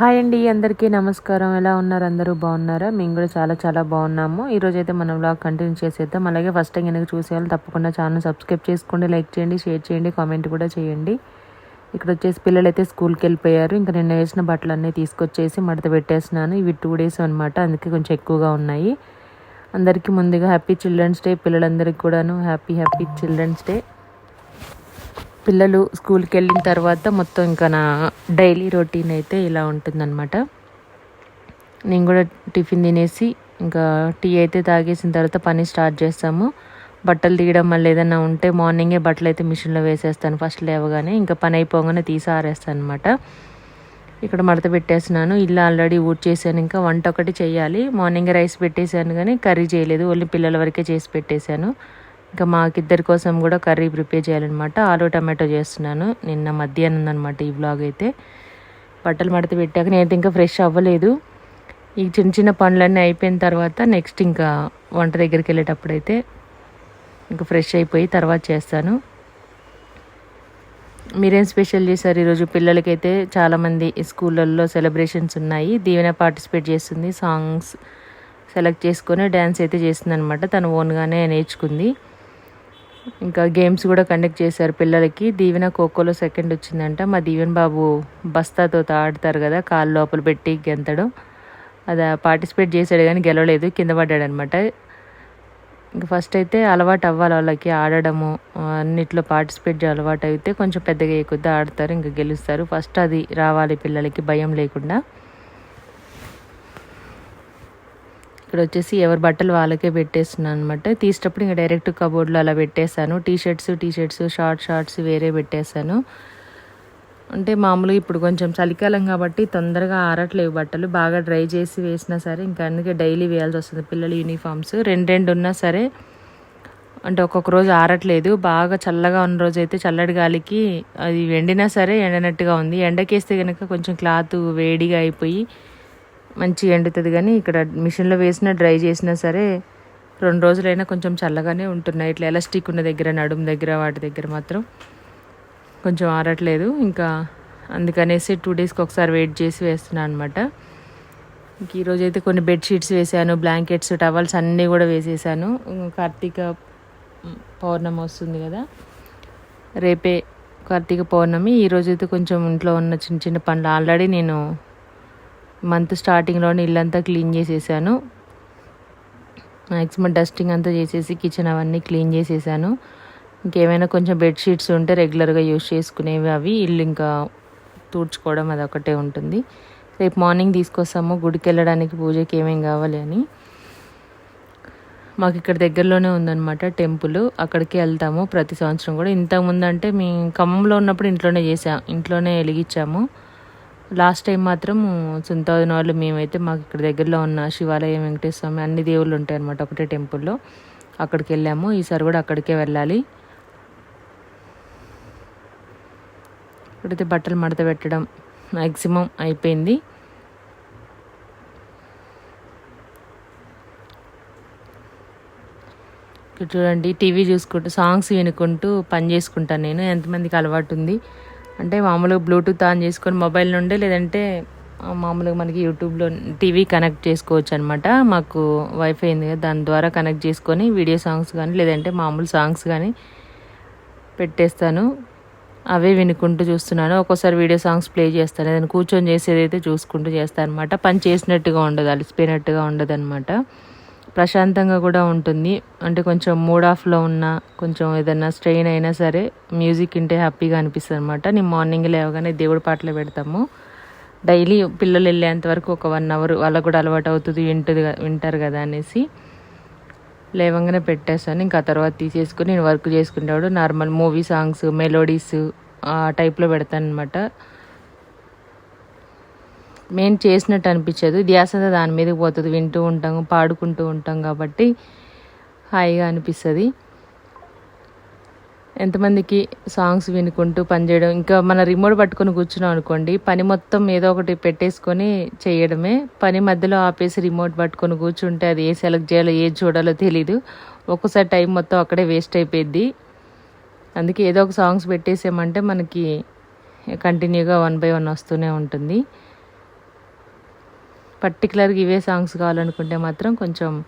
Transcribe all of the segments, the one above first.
Hi అండి అందరికీ నమస్కారం. ఎలా ఉన్నారు? అందరూ బాగున్నారా? మేము కూడా చాలా చాలా బాగున్నాము. ఈరోజు అయితే మనం బ్లాగ్ కంటిన్యూ చేసేద్దాం. అలాగే ఫస్ట్ టైం కనుక చూసేవాళ్ళు తప్పకుండా ఛానల్ సబ్స్క్రైబ్ చేసుకోండి లైక్ చేయండి షేర్ చేయండి కామెంట్ కూడా చేయండి. ఇక్కడ వచ్చేసి పిల్లలు అయితే స్కూల్కి వెళ్ళిపోయారు. ఇంకా నిన్న వేసిన బట్టలు అన్నీ తీసుకొచ్చేసి మడత పెట్టేసినాను ఇవి టూ డేస్ అనమాట అందుకే కొంచెం ఎక్కువగా ఉన్నాయి. అందరికీ ముందుగా హ్యాపీ చిల్డ్రన్స్ డే పిల్లలందరికీ కూడాను హ్యాపీ హ్యాపీ చిల్డ్రన్స్ డే పిల్లలు స్కూల్కి వెళ్ళిన తర్వాత మొత్తం ఇంకా నా డైలీ రొటీన్ అయితే ఇలా ఉంటుందన్నమాట. నేను కూడా టిఫిన్ తినేసి ఇంకా టీ అయితే తాగేసిన తర్వాత పని స్టార్ట్ చేస్తాము. బట్టలు తీయడం మళ్ళీ ఏదైనా ఉంటే మార్నింగే బట్టలు అయితే మిషన్లో వేసేస్తాను. ఫస్ట్ లేవగానే ఇంకా పని అయిపోగానే తీసి ఆరేస్తాను అనమాట ఇక్కడ మడత పెట్టేసినాను ఇల్లు ఆల్రెడీ ఊడ్ చేశాను ఇంకా వంట ఒకటి చేయాలి. మార్నింగ్ రైస్ పెట్టేశాను కానీ కర్రీ చేయలేదు. ఓన్లీ పిల్లల వరకే చేసి పెట్టేశాను. ఇంకా మాకిద్దరి కోసం కూడా కర్రీ ప్రిపేర్ చేయాలన్నమాట. ఆలు టమాటో చేస్తున్నాను. నిన్న మధ్యాహ్నం అనమాట ఈ బ్లాగ్ అయితే. బట్టలు మడత పెట్టాక నేనైతే ఇంకా ఫ్రెష్ అవ్వలేదు. ఈ చిన్న చిన్న పనులన్నీ అయిపోయిన తర్వాత నెక్స్ట్ ఇంకా వంట దగ్గరికి వెళ్ళేటప్పుడు అయితే ఇంకా ఫ్రెష్ అయిపోయి తర్వాత చేస్తాను. మీరేం స్పెషల్ చేశారు? ఈరోజు పిల్లలకైతే చాలామంది స్కూళ్ళల్లో సెలబ్రేషన్స్ ఉన్నాయి. దీవెన పార్టిసిపేట్ చేస్తుంది. సాంగ్స్ సెలెక్ట్ చేసుకొని డ్యాన్స్ అయితే చేస్తుంది అనమాట తను ఓన్గానే నేర్చుకుంది. ఇంకా గేమ్స్ కూడా కండక్ట్ చేశారు పిల్లలకి. దీవెన ఖోఖోలో సెకండ్ వచ్చిందంట. మా దీవెన్ బాబు బస్తాతో ఆడతారు కదా కాళ్ళు లోపల పెట్టి గెంతడం. అది పార్టిసిపేట్ చేశాడు కానీ గెలవలేదు కింద పడ్డాడు అనమాట ఇంకా ఫస్ట్ అయితే అలవాటు అవ్వాలి వాళ్ళకి ఆడడము అన్నిట్లో పార్టిసిపేట్ అలవాటు అయితే కొంచెం పెద్దగా ఎక్కుద్ది ఆడతారు ఇంకా గెలుస్తారు. ఫస్ట్ అది రావాలి పిల్లలకి భయం లేకుండా. ఇక్కడ వచ్చేసి ఎవరి బట్టలు వాళ్ళకే పెట్టేస్తున్నాను అనమాట తీసేటప్పుడు ఇంకా డైరెక్ట్ కబోర్డ్లో అలా పెట్టేశాను. T shirts T shirts short shorts వేరే పెట్టేశాను. అంటే మామూలుగా ఇప్పుడు కొంచెం చలికాలం కాబట్టి తొందరగా ఆరట్లేవు బట్టలు. బాగా డ్రై చేసి వేసినా సరే ఇంకా అందుకే డైలీ వేయాల్సి వస్తుంది. పిల్లల యూనిఫామ్స్ రెండు రెండు ఉన్నా సరే అంటే ఒక్కొక్క రోజు ఆరట్లేదు. బాగా చల్లగా ఉన్న రోజు అయితే చల్లటి గాలికి అది ఎండినా సరే ఎండనట్టుగా ఉంది. ఎండకేస్తే కనుక కొంచెం క్లాత్ వేడిగా అయిపోయి మంచిగా ఎండుతుంది కానీ ఇక్కడ మిషన్లో వేసినా డ్రై చేసినా సరే రెండు రోజులైనా కొంచెం చల్లగానే ఉంటున్నాయి. ఇట్లా ఎలాస్టిక్ ఉన్న దగ్గర నడుము దగ్గర వాటి దగ్గర మాత్రం కొంచెం ఆరట్లేదు. ఇంకా అందుకనేసి టూ డేస్కి ఒకసారి వెయిట్ చేసి వేస్తున్నాను అనమాట ఇంక ఈరోజు అయితే కొన్ని బెడ్షీట్స్ వేసాను బ్లాంకెట్స్ టవల్స్ అన్నీ కూడా వేసేసాను. కార్తీక పౌర్ణమి వస్తుంది కదా రేపే కార్తీక పౌర్ణమి. ఈరోజు అయితే కొంచెం ఇంట్లో ఉన్న చిన్న చిన్న పనులు. ఆల్రెడీ నేను మంత్ స్టార్టింగ్లోనే ఇల్లంతా క్లీన్ చేసేసాను. మ్యాక్సిమం డస్టింగ్ అంతా చేసేసి కిచెన్ అవన్నీ క్లీన్ చేసేసాను. ఇంకేమైనా కొంచెం బెడ్షీట్స్ ఉంటే రెగ్యులర్గా యూజ్ చేసుకునేవి అవి. ఇల్లు ఇంకా తూడ్చుకోవడం అది ఒకటే ఉంటుంది. రేపు మార్నింగ్ తీసుకొస్తాము. గుడికి వెళ్ళడానికి పూజకి ఏమేమి కావాలి అని. మాకు ఇక్కడ దగ్గరలోనే ఉందన్నమాట టెంపుల్. అక్కడికి వెళ్తాము ప్రతి సంవత్సరం కూడా. ఇంతకుముందు అంటే మేము ఖమ్మంలో ఉన్నప్పుడు ఇంట్లోనే చేసాం ఇంట్లోనే వెలిగించాము. లాస్ట్ టైం మాత్రం సుంతవదిన వాళ్ళు మేమైతే మాకు ఇక్కడ దగ్గరలో ఉన్న శివాలయం వెంకటేశ్వర స్వామి అన్ని దేవుళ్ళు ఉంటాయి అనమాట ఒకటే టెంపుల్లో. అక్కడికి వెళ్ళాము. ఈసారి కూడా అక్కడికే వెళ్ళాలి. ఇప్పుడైతే బట్టలు మడత పెట్టడం మ్యాక్సిమం అయిపోయింది. చూడండి టీవీ చూసుకుంటూ సాంగ్స్ వినుకుంటూ పని చేసుకుంటాను నేను. ఎంతమందికి అలవాటు ఉంది. అంటే మామూలుగా బ్లూటూత్ ఆన్ చేసుకొని మొబైల్ నుండి లేదంటే మామూలుగా మనకి యూట్యూబ్లో టీవీ కనెక్ట్ చేసుకోవచ్చు అనమాట మాకు వైఫై ఉంది కదా దాని ద్వారా కనెక్ట్ చేసుకొని వీడియో సాంగ్స్ కానీ లేదంటే మామూలు సాంగ్స్ కానీ పెట్టేస్తాను. అవే వినుకుంటూ చూస్తున్నాను. ఒక్కోసారి వీడియో సాంగ్స్ ప్లే చేస్తాను. ఏదైనా కూర్చొని చేసేది అయితే చూసుకుంటూ చేస్తాను అనమాట పని చేసినట్టుగా ఉండదు అలసిపోయినట్టుగా ఉండదు అనమాట ప్రశాంతంగా కూడా ఉంటుంది. అంటే కొంచెం మూడ్ ఆఫ్లో ఉన్నా కొంచెం ఏదైనా స్ట్రెయిన్ అయినా సరే మ్యూజిక్ వింటే హ్యాపీగా అనిపిస్తుంది అనమాట నేను మార్నింగ్ లేవగానే దేవుడి పాటలు పెడతాము. డైలీ పిల్లలు వెళ్ళేంత వరకు ఒక వన్ అవర్ వాళ్ళకు కూడా అలవాటు అవుతుంది వింటుంది వింటారు కదా అనేసి. లేవంగానే పెట్టేస్తాను. ఇంకా తర్వాత తీసేసుకుని నేను వర్క్ చేసుకునేవాడు నార్మల్ మూవీ సాంగ్స్ మెలోడీస్ ఆ టైప్లో పెడతాను అనమాట మేము చేసినట్టు అనిపించదు. ధ్యాస దాని మీదకి పోతుంది. వింటూ ఉంటాం పాడుకుంటూ ఉంటాం కాబట్టి హాయిగా అనిపిస్తుంది. ఎంతమందికి సాంగ్స్ వినుకుంటూ పనిచేయడం ఇంకా మన రిమోట్ పట్టుకొని కూర్చున్నాం అనుకోండి పని మొత్తం ఏదో ఒకటి పెట్టేసుకొని చేయడమే. పని మధ్యలో ఆపేసి రిమోట్ పట్టుకొని కూర్చుంటే అది ఏ సెలెక్ట్ చేయాలో ఏది చూడాలో తెలీదు. ఒక్కోసారి టైం మొత్తం అక్కడే వేస్ట్ అయిపోయింది అందుకే ఏదో ఒక సాంగ్స్ పెట్టేసామంటే మనకి కంటిన్యూగా వన్ బై వన్ వస్తూనే ఉంటుంది. పర్టికులర్గా ఇవే సాంగ్స్ కావాలనుకుంటే మాత్రం కొంచెం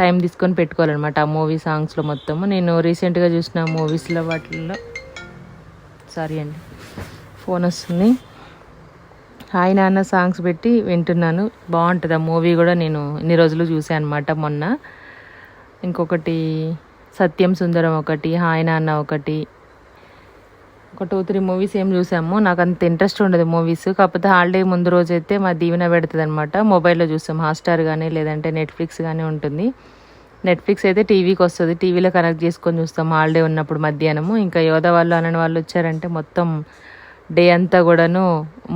టైం తీసుకొని పెట్టుకోవాలన్నమాట. ఆ మూవీ సాంగ్స్లో మొత్తము. నేను రీసెంట్గా చూసిన మూవీస్లో వాటిల్లో సారీ అండి ఫోన్ వస్తుంది. హాయ్ నాన్న సాంగ్స్ పెట్టి వింటున్నాను. బాగుంటుంది. ఆ మూవీ కూడా నేను ఇన్ని రోజులు చూసాను అనమాట మొన్న. ఇంకొకటి సత్యం సుందరం ఒకటి హాయ్ నాన్న ఒకటి ఒక టూ త్రీ మూవీస్ ఏం చూసాము. నాకు అంత ఇంట్రెస్ట్ ఉండదు మూవీస్ కాకపోతే హాలిడే ముందు రోజు అయితే మా దీవెన పెడుతుంది అనమాట మొబైల్లో చూస్తాం హాట్స్టార్ కానీ లేదంటే నెట్ఫ్లిక్స్ కానీ ఉంటుంది. నెట్ఫ్లిక్స్ అయితే టీవీకి వస్తుంది. టీవీలో కనెక్ట్ చేసుకొని చూస్తాం. హాలిడే ఉన్నప్పుడు మధ్యాహ్నము. ఇంకా యోధ వాళ్ళు అనని వాళ్ళు వచ్చారంటే మొత్తం డే అంతా కూడాను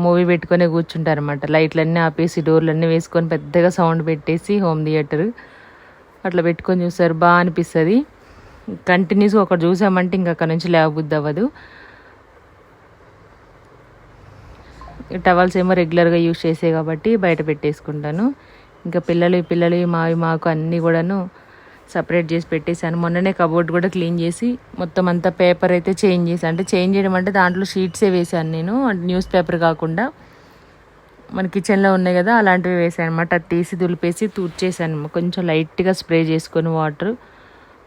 మూవీ పెట్టుకొని కూర్చుంటారు అనమాట లైట్లన్నీ ఆపేసి డోర్లన్నీ వేసుకొని పెద్దగా సౌండ్ పెట్టేసి హోమ్ థియేటర్ అట్లా పెట్టుకొని చూస్తారు. బాగా అనిపిస్తుంది. కంటిన్యూస్గా ఒకటి చూసామంటే ఇంకా అక్కడ నుంచి లేవబుద్ధి అవ్వదు. టవల్స్ ఏమో రెగ్యులర్గా యూజ్ చేసే కాబట్టి బయట పెట్టేసుకుంటాను. ఇంకా పిల్లలు పిల్లలు మావి మాకు అన్నీ కూడాను సపరేట్ చేసి పెట్టేశాను. మొన్ననే కబోర్డ్ కూడా క్లీన్ చేసి మొత్తం అంతా పేపర్ అయితే చేంజ్ చేశాను. అంటే చేంజ్ చేయడం అంటే దాంట్లో షీట్సే వేసాను నేను. న్యూస్ పేపర్ కాకుండా మన కిచెన్లో ఉన్నాయి కదా అలాంటివి వేసాను అనమాట అది తీసి దులిపేసి తూర్చేసాను కొంచెం లైట్గా స్ప్రే చేసుకొని వాటర్.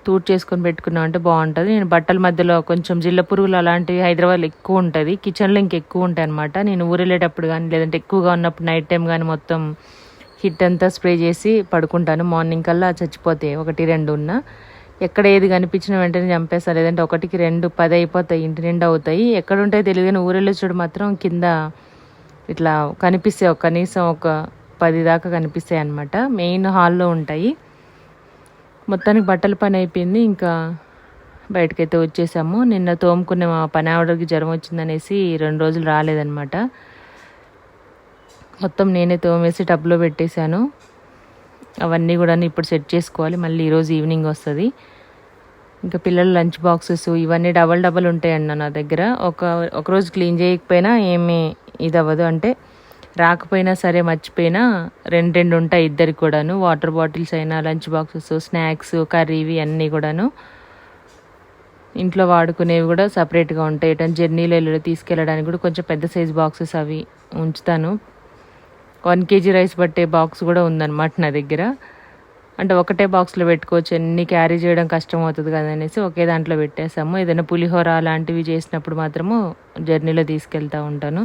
తూట్ చేసుకొని పెట్టుకున్నాం అంటే బాగుంటుంది. నేను బట్టల మధ్యలో కొంచెం జిల్ల పురుగులు అలాంటివి హైదరాబాద్లో ఎక్కువ ఉంటుంది. కిచెన్లో ఇంకెక్కువ ఉంటాయి అనమాట నేను ఊరెళ్ళేటప్పుడు కానీ లేదంటే ఎక్కువగా ఉన్నప్పుడు నైట్ టైం కానీ మొత్తం హిట్ అంతా స్ప్రే చేసి పడుకుంటాను. మార్నింగ్ కల్లా చచ్చిపోతాయి ఒకటి రెండు ఉన్న. ఎక్కడ ఏది కనిపించిన వెంటనే చంపేస్తాను లేదంటే ఒకటికి రెండు పది అయిపోతాయి. ఇంటి నిండా అవుతాయి. ఎక్కడ ఉంటాయి తెలియదు కానీ ఊరెళ్ళే చూడు మాత్రం కింద ఇట్లా కనిపిస్తాయి. కనీసం ఒక పది దాకా కనిపిస్తాయి అనమాట మెయిన్ హాల్లో ఉంటాయి. మొత్తానికి బట్టల పని అయిపోయింది ఇంకా బయటకైతే వచ్చేసాము. నిన్న తోముకునే మా పని ఆవిడకి జ్వరం వచ్చిందనేసి రెండు రోజులు రాలేదనమాట మొత్తం నేనే తోమేసి టబ్లో పెట్టేశాను. అవన్నీ కూడా ఇప్పుడు సెట్ చేసుకోవాలి మళ్ళీ ఈరోజు ఈవినింగ్ వస్తుంది. ఇంకా పిల్లల లంచ్ బాక్సెస్ ఇవన్నీ డబల్ డబల్ ఉంటాయండి నా దగ్గర. ఒక ఒకరోజు క్లీన్ చేయకపోయినా ఏమీ ఇది అవ్వదు అంటే రాకపోయినా సరే మర్చిపోయినా రెండు రెండు ఉంటాయి ఇద్దరికి కూడాను. వాటర్ బాటిల్స్ అయినా లంచ్ బాక్సెస్ స్నాక్స్ కర్రీ ఇవి అన్నీ కూడాను. ఇంట్లో వాడుకునేవి కూడా సపరేట్గా ఉంటాయి. ఎటన్ జర్నీలో వెళ్ళి తీసుకెళ్ళడానికి కూడా కొంచెం పెద్ద సైజ్ బాక్సెస్ అవి ఉంచుతాను. వన్ కేజీ రైస్ పట్టే బాక్స్ కూడా ఉందన్నమాట నా దగ్గర. అంటే ఒకటే బాక్స్లో పెట్టుకోవచ్చు. అన్ని క్యారీ చేయడం కష్టం అవుతుంది కదా అనేసి ఒకే దాంట్లో పెట్టేసాము ఏదైనా పులిహోర అలాంటివి చేసినప్పుడు మాత్రము జర్నీలో తీసుకెళ్తూ ఉంటాను.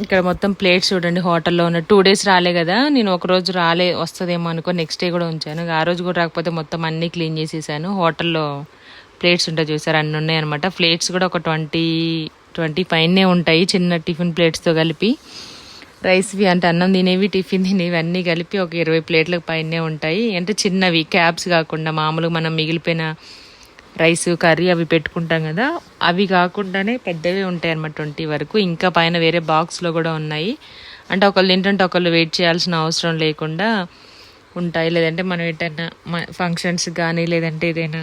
ఇక్కడ మొత్తం ప్లేట్స్ చూడండి హోటల్లో ఉన్న టూ డేస్ రాలే కదా నేను ఒక రోజు రాలే వస్తుందేమో అనుకో నెక్స్ట్ డే కూడా ఉంచాను. ఆ రోజు కూడా రాకపోతే మొత్తం అన్నీ క్లీన్ చేసేసాను. హోటల్లో ప్లేట్స్ ఉంటాయి చూసారు అన్నీ ఉన్నాయన్నమాట ప్లేట్స్ కూడా ఒక ట్వంటీ ట్వంటీ పైనే ఉంటాయి చిన్న టిఫిన్ ప్లేట్స్తో కలిపి. రైస్వి అంటే అన్నం తినేవి టిఫిన్ తినేవి అన్నీ కలిపి ఒక ఇరవై ప్లేట్లకు పైనే ఉంటాయి. అంటే చిన్నవి క్యాబ్స్ కాకుండా మామూలుగా మనం మిగిలిపోయిన రైస్ కర్రీ అవి పెట్టుకుంటాం కదా అవి కాకుండానే పెద్దవి ఉంటాయి అన్నమాట ట్వంటీ వరకు. ఇంకా పైన వేరే బాక్స్లో కూడా ఉన్నాయి. అంటే ఒకళ్ళు తింటుంటే ఒకళ్ళు వెయిట్ చేయాల్సిన అవసరం లేకుండా ఉంటాయి. లేదంటే మనం ఏంటన్నా ఫంక్షన్స్ కానీ లేదంటే ఏదైనా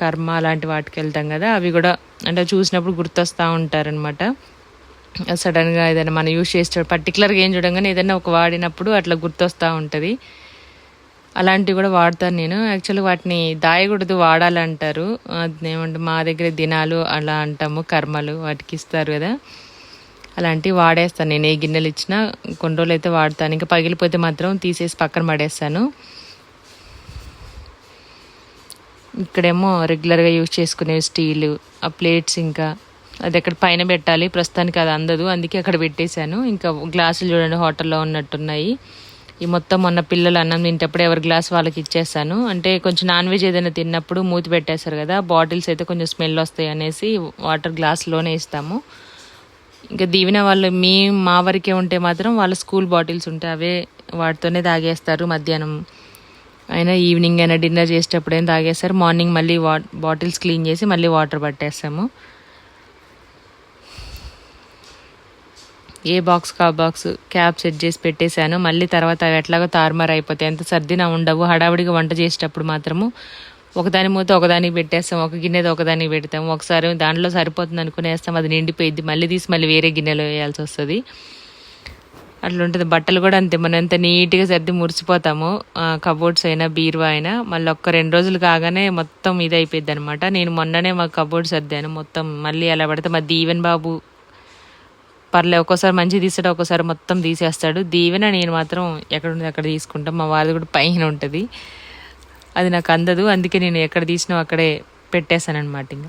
కర్మ అలాంటి వాటికి వెళ్తాం కదా అవి కూడా అంటే చూసినప్పుడు గుర్తొస్తూ ఉంటారనమాట సడన్గా ఏదైనా మనం యూజ్ చేస్తే పర్టికులర్గా ఏం చూడంగానే ఏదైనా ఒక వాడినప్పుడు అట్లా గుర్తొస్తూ ఉంటుంది. అలాంటివి కూడా వాడతాను నేను. యాక్చువల్గా వాటిని దాయకూడదు వాడాలంటారు. ఏమంటే మా దగ్గర దినాలు అలా అంటాము కర్మలు వాటికి ఇస్తారు కదా. అలాంటివి వాడేస్తాను నేను. ఏ గిన్నెలు ఇచ్చినా కొన్ని రోజులు అయితే వాడతాను. ఇంకా పగిలిపోతే మాత్రం తీసేసి పక్కన పడేస్తాను. ఇక్కడేమో రెగ్యులర్గా యూజ్ చేసుకునేవి స్టీలు ఆ ప్లేట్స్ ఇంకా. అది అక్కడ పైన పెట్టాలి. ప్రస్తుతానికి అది అందదు. అందుకే అక్కడ పెట్టేశాను. ఇంకా గ్లాసులు చూడండి హోటల్లో ఉన్నట్టున్నాయి. ఈ మొత్తం మొన్న పిల్లలు అన్నం తింటప్పుడు ఎవరి గ్లాస్ వాళ్ళకి ఇచ్చేస్తాను. అంటే కొంచెం నాన్ వెజ్ ఏదైనా తిన్నప్పుడు మూతి పెట్టేస్తారు కదా బాటిల్స్ అయితే కొంచెం స్మెల్ వస్తాయి అనేసి వాటర్ గ్లాస్లోనే ఇస్తాము. ఇంకా దీవెన వాళ్ళు మీ మా వరకే ఉంటే మాత్రం వాళ్ళ స్కూల్ బాటిల్స్ ఉంటే అవే వాటితోనే తాగేస్తారు మధ్యాహ్నం. అయినా ఈవినింగ్ అయినా డిన్నర్ చేసేటప్పుడు ఏం తాగేస్తారు. మార్నింగ్ మళ్ళీ వా బాటిల్స్ క్లీన్ చేసి మళ్ళీ వాటర్ పట్టేస్తాము. ఏ బాక్స్ కా బాక్స్ క్యాప్ సెట్ చేసి పెట్టేశాను. మళ్ళీ తర్వాత అవి ఎట్లాగో తారుమారు అయిపోతాయి. ఎంత సర్దినా ఉండవు. హడావిడిగా వంట చేసేటప్పుడు మాత్రము ఒకదాని మూత ఒకదానికి పెట్టేస్తాం. ఒక గిన్నెది ఒకదానికి పెడతాం. ఒకసారి దాంట్లో సరిపోతుంది అనుకునేస్తాం. అది నిండిపోయిద్ది. మళ్ళీ తీసి మళ్ళీ వేరే గిన్నెలో వేయాల్సి వస్తుంది. అట్లా ఉంటుంది. బట్టలు కూడా అంతే. మనం ఎంత నీట్గా సర్ది మురిసిపోతాము కబోర్డ్స్ అయినా బీరువా అయినా మళ్ళీ ఒక్క రెండు రోజులు కాగానే మొత్తం ఇది అయిపోయింది అనమాట నేను మొన్ననే మా కబోర్డ్ సర్దాను. మొత్తం మళ్ళీ అలా పడితే మా దీవెన్ బాబు పర్లే ఒక్కోసారి మంచి తీస్తాడు ఒక్కోసారి మొత్తం తీసేస్తాడు. దీవెన నేను మాత్రం ఎక్కడ ఉంది అక్కడ తీసుకుంటాం. మా వారిది కూడా పైన ఉంటుంది. అది నాకు అందదు. అందుకే నేను ఎక్కడ తీసినా అక్కడే పెట్టేశాను అనమాట ఇంకా.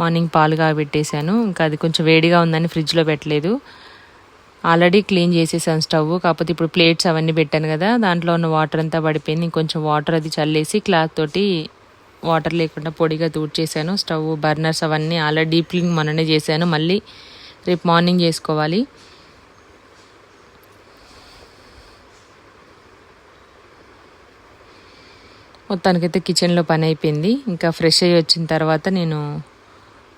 మార్నింగ్ పాలు పెట్టేశాను ఇంకా అది కొంచెం వేడిగా ఉందని ఫ్రిడ్జ్లో పెట్టలేదు. ఆల్రెడీ క్లీన్ చేసేసాను స్టవ్. కాకపోతే ఇప్పుడు ప్లేట్స్ అవన్నీ పెట్టాను కదా. దాంట్లో ఉన్న వాటర్ అంతా పడిపోయింది. ఇంకొంచెం వాటర్ అది చల్లేసి క్లాత్ తోటి వాటర్ లేకుండా పొడిగా చేశాను స్టవ్ బర్నర్స్ అవన్నీ అలా డీప్ క్లీన్ మొన్ననే చేశాను. మళ్ళీ రేపు మార్నింగ్ చేసుకోవాలి. మొత్తానికైతే కిచెన్లో పని అయిపోయింది. ఇంకా ఫ్రెష్ అయ్యి వచ్చిన తర్వాత నేను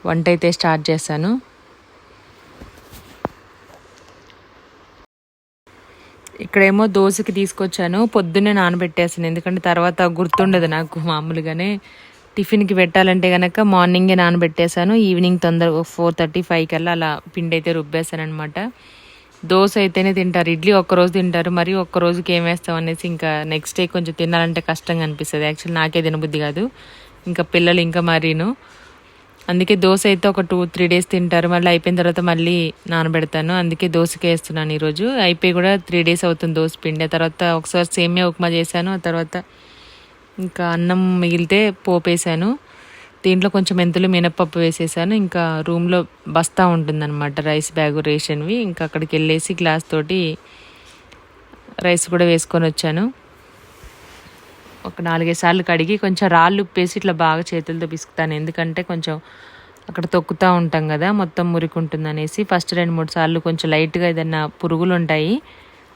వంట అయితే స్టార్ట్ చేశాను. ఇక్కడేమో దోశకి తీసుకొచ్చాను. పొద్దున్నే నానబెట్టేసాను ఎందుకంటే తర్వాత గుర్తుండదు నాకు మామూలుగానే. టిఫిన్కి పెట్టాలంటే కనుక మార్నింగే నానబెట్టేశాను. ఈవినింగ్ తొందరగా ఫోర్ థర్టీ ఫైవ్ కల్లా అలా పిండి అయితే రుబ్బేశాను దోశ అయితేనే తింటారు. ఇడ్లీ ఒక్కరోజు తింటారు. మరి ఒక్క రోజుకి ఏం వేస్తాం అనేసి ఇంకా నెక్స్ట్ డే కొంచెం తినాలంటే కష్టంగా అనిపిస్తుంది. యాక్చువల్లీ నాకే తినబుద్ధి కాదు. ఇంకా పిల్లలు ఇంకా మరీను. అందుకే దోశ అయితే ఒక టూ త్రీ డేస్ తింటారు. మళ్ళీ అయిపోయిన తర్వాత మళ్ళీ నానబెడతాను. అందుకే దోశకే వేస్తున్నాను ఈరోజు. అయిపోయి కూడా త్రీ డేస్ అవుతుంది దోశ పిండి. తర్వాత ఒకసారి సేమియా ఉప్మా చేశాను. ఆ తర్వాత ఇంకా అన్నం మిగిలితే పోపేశాను దీంట్లో కొంచెం మెంతులు మినప్పప్పు వేసేసాను. ఇంకా రూమ్లో బస్తా ఉంటుందన్నమాట రైస్ బ్యాగు రేషన్వి. ఇంకా అక్కడికి వెళ్ళేసి గ్లాస్ తోటి రైస్ కూడా వేసుకొని వచ్చాను. ఒక నాలుగైదు సార్లు కడిగి కొంచెం రాళ్ళు ఉప్పేసి ఇట్లా బాగా చేతులతో పిసుకుతాను. ఎందుకంటే కొంచెం అక్కడ తొక్కుతూ ఉంటాం కదా మొత్తం మురికుంటుంది అనేసి ఫస్ట్ రెండు మూడు సార్లు కొంచెం లైట్గా ఏదైనా పురుగులు ఉంటాయి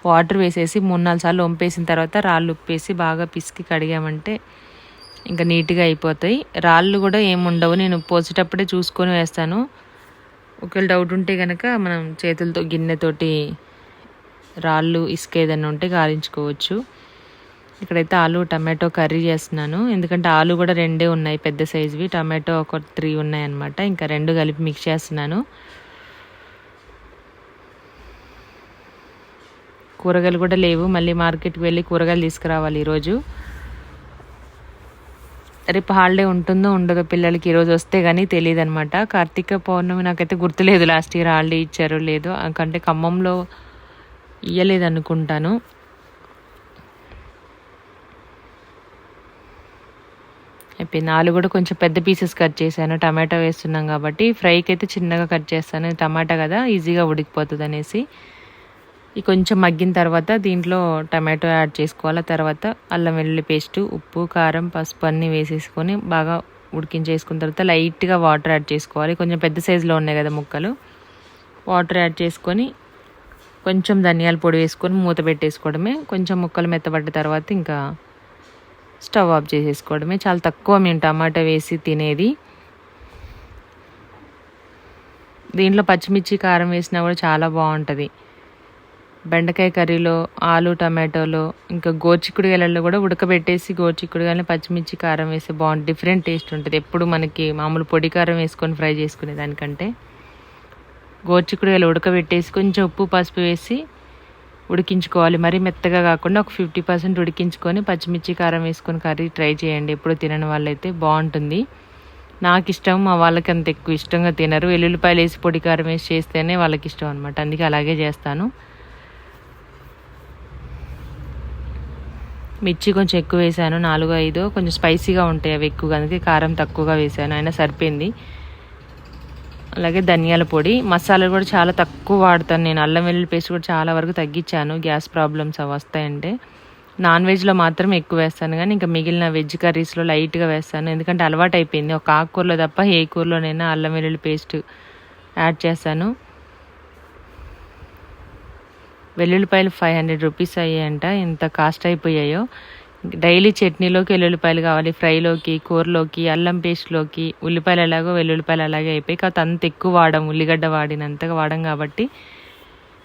వాటర్ వేసేసి మూడు నాలుగు సార్లు వంపేసిన తర్వాత రాళ్ళు ఉప్పేసి బాగా పిసికి కడిగామంటే ఇంకా నీట్గా అయిపోతాయి. రాళ్ళు కూడా ఏముండవు నేను పోసేటప్పుడే చూసుకొని వేస్తాను. ఒకవేళ డౌట్ ఉంటే కనుక మనం చేతులతో గిన్నెతోటి రాళ్ళు ఇసుక ఏదైనా ఉంటే గాలించుకోవచ్చు. ఇక్కడైతే ఆలు టమాటో కర్రీ చేస్తున్నాను. ఎందుకంటే ఆలు కూడా రెండే ఉన్నాయి పెద్ద సైజువి. టమాటో ఒక త్రీ ఉన్నాయి అనమాట ఇంకా రెండు కలిపి మిక్స్ చేస్తున్నాను. కూరగాయలు కూడా లేవు. మళ్ళీ మార్కెట్కి వెళ్ళి కూరగాయలు తీసుకురావాలి ఈరోజు. రేపు హాలిడే ఉంటుందో ఉండదో పిల్లలకి ఈరోజు వస్తే కానీ తెలియదు అనమాట కార్తీక పౌర్ణమి నాకైతే గుర్తులేదు. లాస్ట్ ఇయర్ హాలిడే ఇచ్చారో లేదో. అంటే ఖమ్మంలో ఇయ్యలేదు అనుకుంటాను అయిపోయింది. ఆలు కూడా కొంచెం పెద్ద పీసెస్ కట్ చేశాను. టమాటా వేస్తున్నాం కాబట్టి ఫ్రైకి అయితే చిన్నగా కట్ చేస్తాను. టమాటా కదా ఈజీగా ఉడికిపోతుంది అనేసి ఈ కొంచెం మగ్గిన తర్వాత దీంట్లో టమాటో యాడ్ చేసుకోవాలి? తర్వాత అల్లం వెల్లుల్లి పేస్ట్ ఉప్పు కారం పసుపు అన్నీ వేసేసుకొని బాగా ఉడికించేసుకున్న తర్వాత లైట్గా వాటర్ యాడ్ చేసుకోవాలి. కొంచెం పెద్ద సైజులో ఉన్నాయి కదా ముక్కలు. వాటర్ యాడ్ చేసుకొని కొంచెం ధనియాల పొడి వేసుకొని మూత పెట్టేసుకోవడమే. కొంచెం ముక్కలు మెత్తబడ్డ తర్వాత ఇంకా స్టవ్ ఆఫ్ చేసేసుకోవడమే. చాలా తక్కువ మేము టమాటా వేసి తినేది. దీంట్లో పచ్చిమిర్చి కారం వేసినా కూడా చాలా బాగుంటుంది. బెండకాయ కర్రీలో ఆలు టమాటోలో ఇంకా గోచిక్కుడుగాయలలో కూడా ఉడకబెట్టేసి గోచిక్కుడుగాయలు పచ్చిమిర్చి కారం వేస్తే బాగుంటుంది. డిఫరెంట్ టేస్ట్ ఉంటుంది. ఎప్పుడు మనకి మామూలు పొడి కారం వేసుకొని ఫ్రై చేసుకునే దానికంటే గోచిక్కుడుగాయలు ఉడకబెట్టేసి కొంచెం ఉప్పు పసుపు వేసి ఉడికించుకోవాలి. మరీ మెత్తగా కాకుండా ఒక ఫిఫ్టీ పర్సెంట్ ఉడికించుకొని పచ్చిమిర్చి కారం వేసుకొని కర్రీ ట్రై చేయండి. ఎప్పుడు తినని వాళ్ళైతే బాగుంటుంది. నాకు ఇష్టం మా వాళ్ళకి అంత ఎక్కువ ఇష్టంగా తినరు. వెల్లుల్లిపాయలు వేసి పొడి కారం వేసి చేస్తేనే వాళ్ళకి ఇష్టం అనమాట అందుకే అలాగే చేస్తాను. మిర్చి కొంచెం ఎక్కువ వేసాను. నాలుగు ఐదు కొంచెం స్పైసీగా ఉంటాయి అవి ఎక్కువగా. అందుకే కారం తక్కువగా వేసాను. అయినా సరిపోయింది. అలాగే ధనియాల పొడి. మసాలాలు కూడా చాలా తక్కువ వాడతాను నేను. అల్లం వెల్లుల్లి పేస్ట్ కూడా చాలా వరకు తగ్గించాను. గ్యాస్ ప్రాబ్లమ్స్ అవి వస్తాయంటే. నాన్ వెజ్లో మాత్రం ఎక్కువ వేస్తాను కానీ ఇంకా మిగిలిన వెజ్ కర్రీస్లో లైట్గా వేస్తాను. ఎందుకంటే అలవాటు అయిపోయింది. ఒక ఆకుకూరలో తప్ప ఏ కూరలోనైనా అల్లం వెల్లుల్లి పేస్ట్ యాడ్ చేస్తాను. వెల్లుల్లిపాయలు ఫైవ్ హండ్రెడ్ రూపీస్ అయ్యాయంట. ఎంత కాస్ట్ అయిపోయాయో. డైలీ చట్నీలోకి వెల్లుల్లిపాయలు కావాలి ఫ్రైలోకి కూరలోకి అల్లం పేస్ట్లోకి ఉల్లిపాయలు ఎలాగో వెల్లుల్లిపాయలు అలాగే అయిపోయి కాకపోతే అంత ఎక్కువ వాడం ఉల్లిగడ్డ వాడినంతగా వాడం కాబట్టి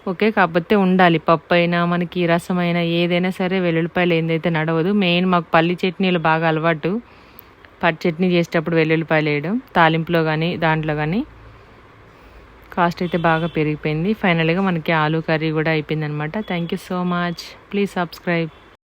ఓకే కాకపోతే ఉండాలి. పప్పు అయినా మనకి రసం అయినా ఏదైనా సరే వెల్లుల్లిపాయలు ఏందైతే నడవదు. మెయిన్ మాకు పల్లి చట్నీలు బాగా అలవాటు. పచ్చి చట్నీ చేసేటప్పుడు వెల్లుల్లిపాయలు వేయడం తాలింపులో కానీ దాంట్లో కానీ కాస్ట్ అయితే బాగా పెరిగిపోయింది. ఫైనల్గా మనకి ఆలూ కర్రీ కూడా అయిపోయింది అనమాట thank you so much please subscribe